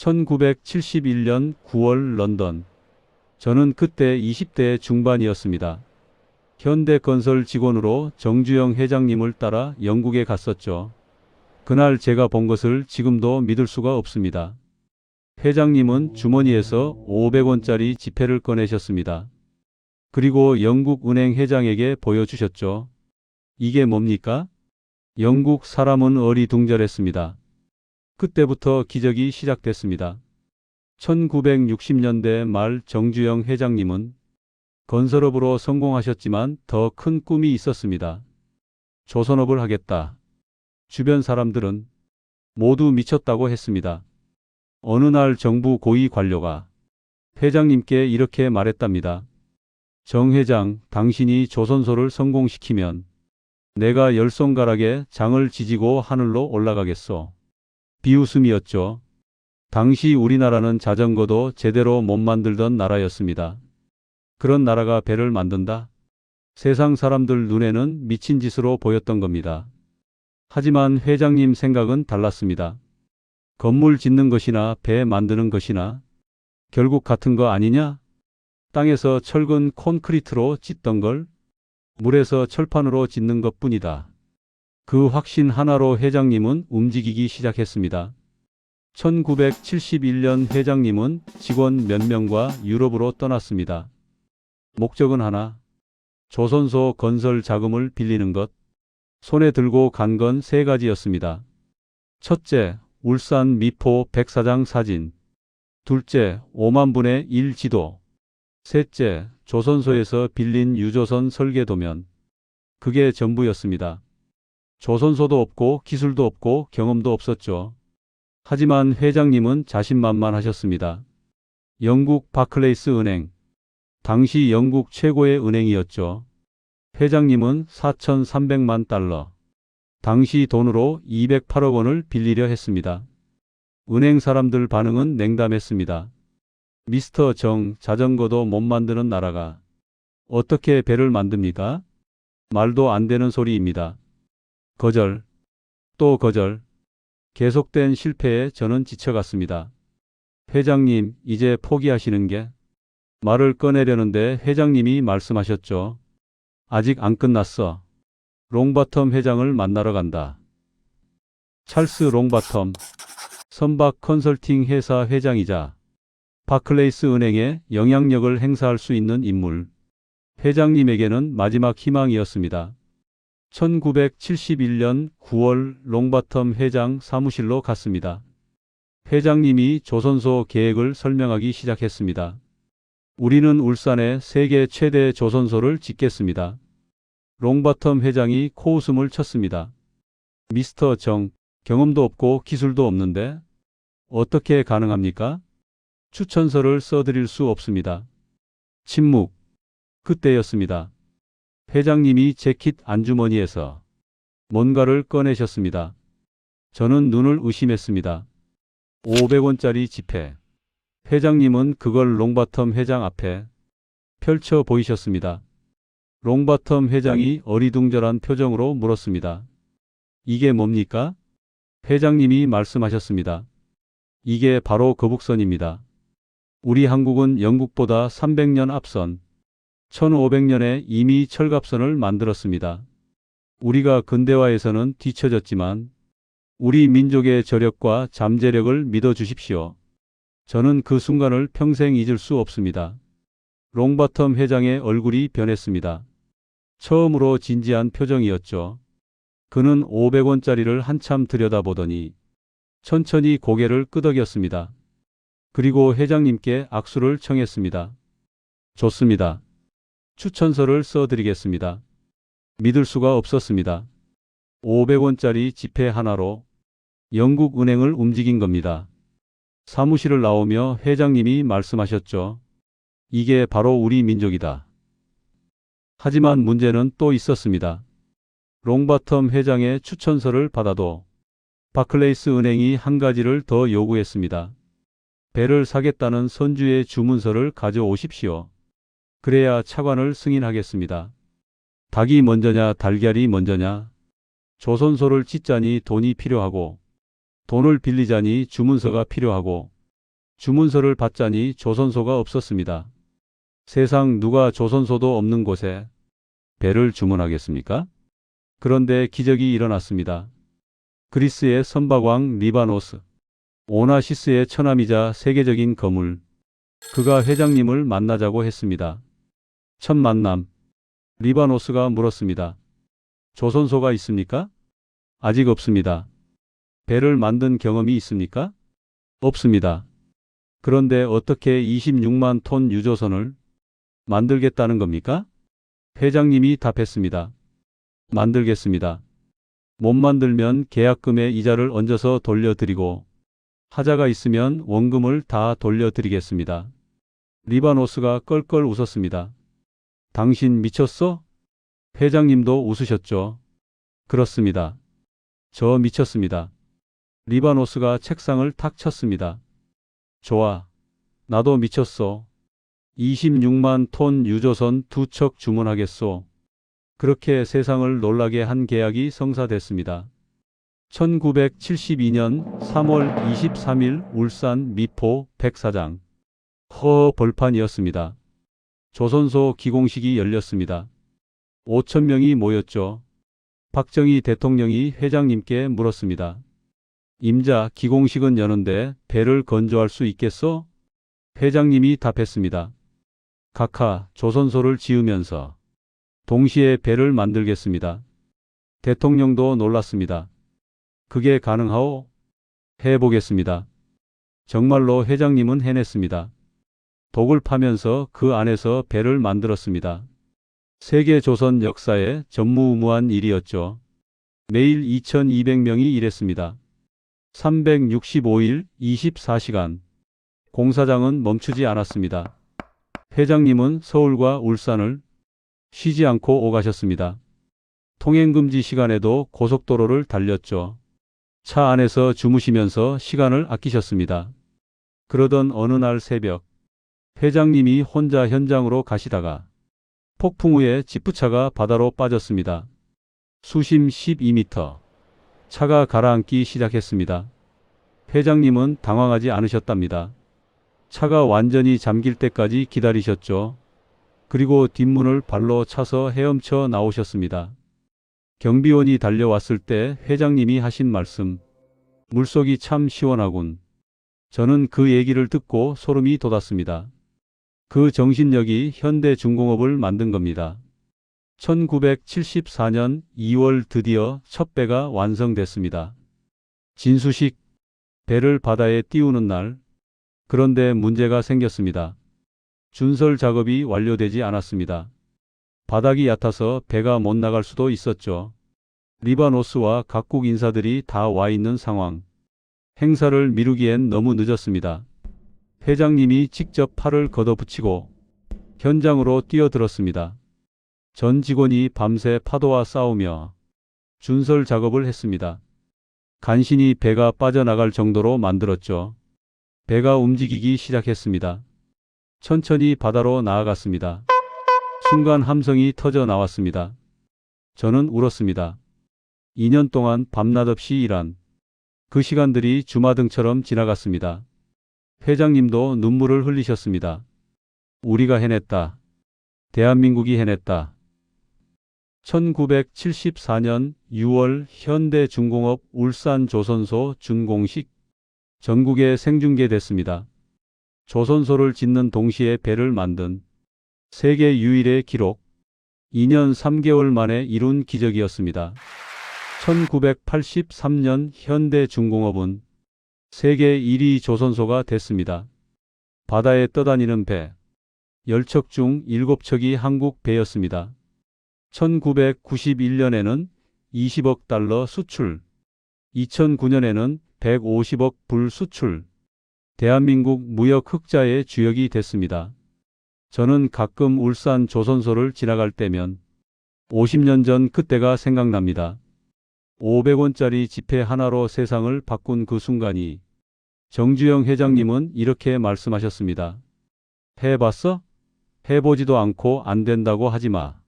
1971년 9월 런던. 저는 그때 20대 중반이었습니다. 현대건설 직원으로 정주영 회장님을 따라 영국에 갔었죠. 그날 제가 본 것을 지금도 믿을 수가 없습니다. 회장님은 주머니에서 500원짜리 지폐를 꺼내셨습니다. 그리고 영국 은행 회장에게 보여주셨죠. 이게 뭡니까? 영국 사람은 어리둥절했습니다. 그때부터 기적이 시작됐습니다. 1960년대 말 정주영 회장님은 건설업으로 성공하셨지만 더 큰 꿈이 있었습니다. 조선업을 하겠다. 주변 사람들은 모두 미쳤다고 했습니다. 어느 날 정부 고위 관료가 회장님께 이렇게 말했답니다. 정 회장, 당신이 조선소를 성공시키면 내가 열 손가락에 장을 지지고 하늘로 올라가겠소. 비웃음이었죠. 당시 우리나라는 자전거도 제대로 못 만들던 나라였습니다. 그런 나라가 배를 만든다? 세상 사람들 눈에는 미친 짓으로 보였던 겁니다. 하지만 회장님 생각은 달랐습니다. 건물 짓는 것이나 배 만드는 것이나 결국 같은 거 아니냐? 땅에서 철근 콘크리트로 짓던 걸 물에서 철판으로 짓는 것 뿐이다. 그 확신 하나로 회장님은 움직이기 시작했습니다. 1971년 회장님은 직원 몇 명과 유럽으로 떠났습니다. 목적은 하나. 조선소 건설 자금을 빌리는 것. 손에 들고 간 건 세 가지였습니다. 첫째, 울산 미포 백사장 사진. 둘째, 5만 분의 1 지도. 셋째, 조선소에서 빌린 유조선 설계 도면. 그게 전부였습니다. 조선소도 없고 기술도 없고 경험도 없었죠. 하지만 회장님은 자신만만하셨습니다. 영국 바클레이스 은행. 당시 영국 최고의 은행이었죠. 회장님은 4,300만 달러. 당시 돈으로 208억 원을 빌리려 했습니다. 은행 사람들 반응은 냉담했습니다. 미스터 정, 자전거도 못 만드는 나라가 어떻게 배를 만듭니까? 말도 안 되는 소리입니다. 거절, 또 거절. 계속된 실패에 저는 지쳐갔습니다. 회장님, 이제 포기하시는 게? 말을 꺼내려는데 회장님이 말씀하셨죠. 아직 안 끝났어. 롱바텀 회장을 만나러 간다. 찰스 롱바텀, 선박 컨설팅 회사 회장이자 바클레이스 은행에 영향력을 행사할 수 있는 인물. 회장님에게는 마지막 희망이었습니다. 1971년 9월 롱바텀 회장 사무실로 갔습니다. 회장님이 조선소 계획을 설명하기 시작했습니다. 우리는 울산에 세계 최대 조선소를 짓겠습니다. 롱바텀 회장이 코웃음을 쳤습니다. 미스터 정, 경험도 없고 기술도 없는데 어떻게 가능합니까? 추천서를 써드릴 수 없습니다. 침묵. 그때였습니다. 회장님이 재킷 안주머니에서 뭔가를 꺼내셨습니다. 저는 눈을 의심했습니다. 500원짜리 지폐. 회장님은 그걸 롱바텀 회장 앞에 펼쳐 보이셨습니다. 롱바텀 회장이 어리둥절한 표정으로 물었습니다. 이게 뭡니까? 회장님이 말씀하셨습니다. 이게 바로 거북선입니다. 우리 한국은 영국보다 300년 앞선 1500년에 이미 철갑선을 만들었습니다. 우리가 근대화에서는 뒤처졌지만 우리 민족의 저력과 잠재력을 믿어 주십시오. 저는 그 순간을 평생 잊을 수 없습니다. 롱바텀 회장의 얼굴이 변했습니다. 처음으로 진지한 표정이었죠. 그는 500원짜리를 한참 들여다보더니 천천히 고개를 끄덕였습니다. 그리고 회장님께 악수를 청했습니다. 좋습니다. 추천서를 써드리겠습니다. 믿을 수가 없었습니다. 500원짜리 지폐 하나로 영국 은행을 움직인 겁니다. 사무실을 나오며 회장님이 말씀하셨죠. 이게 바로 우리 민족이다. 하지만 문제는 또 있었습니다. 롱바텀 회장의 추천서를 받아도 바클레이스 은행이 한 가지를 더 요구했습니다. 배를 사겠다는 선주의 주문서를 가져오십시오. 그래야 차관을 승인하겠습니다. 닭이 먼저냐 달걀이 먼저냐 조선소를 짓자니 돈이 필요하고 돈을 빌리자니 주문서가 필요하고 주문서를 받자니 조선소가 없었습니다. 세상 누가 조선소도 없는 곳에 배를 주문하겠습니까? 그런데 기적이 일어났습니다. 그리스의 선박왕 리바노스, 오나시스의 처남이자 세계적인 거물, 그가 회장님을 만나자고 했습니다. 첫 만남, 리바노스가 물었습니다. 조선소가 있습니까? 아직 없습니다. 배를 만든 경험이 있습니까? 없습니다. 그런데 어떻게 26만 톤 유조선을 만들겠다는 겁니까? 회장님이 답했습니다. 만들겠습니다. 못 만들면 계약금의 이자를 얹어서 돌려드리고 하자가 있으면 원금을 다 돌려드리겠습니다. 리바노스가 껄껄 웃었습니다. 당신 미쳤어? 회장님도 웃으셨죠. 그렇습니다. 저 미쳤습니다. 리바노스가 책상을 탁 쳤습니다. 좋아. 나도 미쳤어. 26만 톤 유조선 두 척 주문하겠소. 그렇게 세상을 놀라게 한 계약이 성사됐습니다. 1972년 3월 23일 울산 미포 백사장 허 벌판이었습니다. 조선소 기공식이 열렸습니다. 5천 명이 모였죠. 박정희 대통령이 회장님께 물었습니다. 임자 기공식은 여는데 배를 건조할 수 있겠소? 회장님이 답했습니다. 각하 조선소를 지으면서 동시에 배를 만들겠습니다. 대통령도 놀랐습니다. 그게 가능하오? 해보겠습니다. 정말로 회장님은 해냈습니다. 독을 파면서 그 안에서 배를 만들었습니다. 세계 조선 역사에 전무후무한 일이었죠. 매일 2200명이 일했습니다. 365일 24시간. 공사장은 멈추지 않았습니다. 회장님은 서울과 울산을 쉬지 않고 오가셨습니다. 통행금지 시간에도 고속도로를 달렸죠. 차 안에서 주무시면서 시간을 아끼셨습니다. 그러던 어느 날 새벽, 회장님이 혼자 현장으로 가시다가 폭풍 후에 지프차가 바다로 빠졌습니다. 수심 12m. 차가 가라앉기 시작했습니다. 회장님은 당황하지 않으셨답니다. 차가 완전히 잠길 때까지 기다리셨죠. 그리고 뒷문을 발로 차서 헤엄쳐 나오셨습니다. 경비원이 달려왔을 때 회장님이 하신 말씀. 물속이 참 시원하군. 저는 그 얘기를 듣고 소름이 돋았습니다. 그 정신력이 현대 중공업을 만든 겁니다. 1974년 2월 드디어 첫 배가 완성됐습니다. 진수식 배를 바다에 띄우는 날. 그런데 문제가 생겼습니다. 준설 작업이 완료되지 않았습니다. 바닥이 얕아서 배가 못 나갈 수도 있었죠. 리바노스와 각국 인사들이 다 와 있는 상황. 행사를 미루기엔 너무 늦었습니다. 회장님이 직접 팔을 걷어붙이고 현장으로 뛰어들었습니다. 전 직원이 밤새 파도와 싸우며 준설 작업을 했습니다. 간신히 배가 빠져나갈 정도로 만들었죠. 배가 움직이기 시작했습니다. 천천히 바다로 나아갔습니다. 순간 함성이 터져 나왔습니다. 저는 울었습니다. 2년 동안 밤낮 없이 일한 그 시간들이 주마등처럼 지나갔습니다. 회장님도 눈물을 흘리셨습니다. 우리가 해냈다. 대한민국이 해냈다. 1974년 6월 현대중공업 울산 조선소 준공식 전국에 생중계됐습니다. 조선소를 짓는 동시에 배를 만든 세계 유일의 기록 2년 3개월 만에 이룬 기적이었습니다. 1983년 현대중공업은 세계 1위 조선소가 됐습니다. 바다에 떠다니는 배 10척 중 7척이 한국 배였습니다. 1991년에는 20억 달러 수출, 2009년에는 150억 불 수출, 대한민국 무역 흑자의 주역이 됐습니다. 저는 가끔 울산 조선소를 지나갈 때면 50년 전 그때가 생각납니다. 500원짜리 지폐 하나로 세상을 바꾼 그 순간이 정주영 회장님은 이렇게 말씀하셨습니다. 해봤어? 해보지도 않고 안 된다고 하지 마.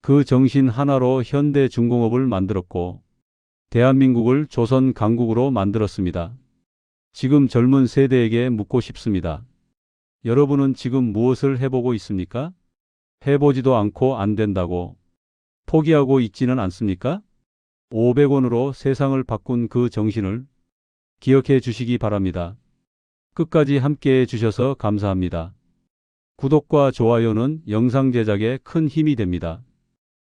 그 정신 하나로 현대 중공업을 만들었고 대한민국을 조선 강국으로 만들었습니다. 지금 젊은 세대에게 묻고 싶습니다. 여러분은 지금 무엇을 해보고 있습니까? 해보지도 않고 안 된다고 포기하고 있지는 않습니까? 500원으로 세상을 바꾼 그 정신을 기억해 주시기 바랍니다. 끝까지 함께 해 주셔서 감사합니다. 구독과 좋아요는 영상 제작에 큰 힘이 됩니다.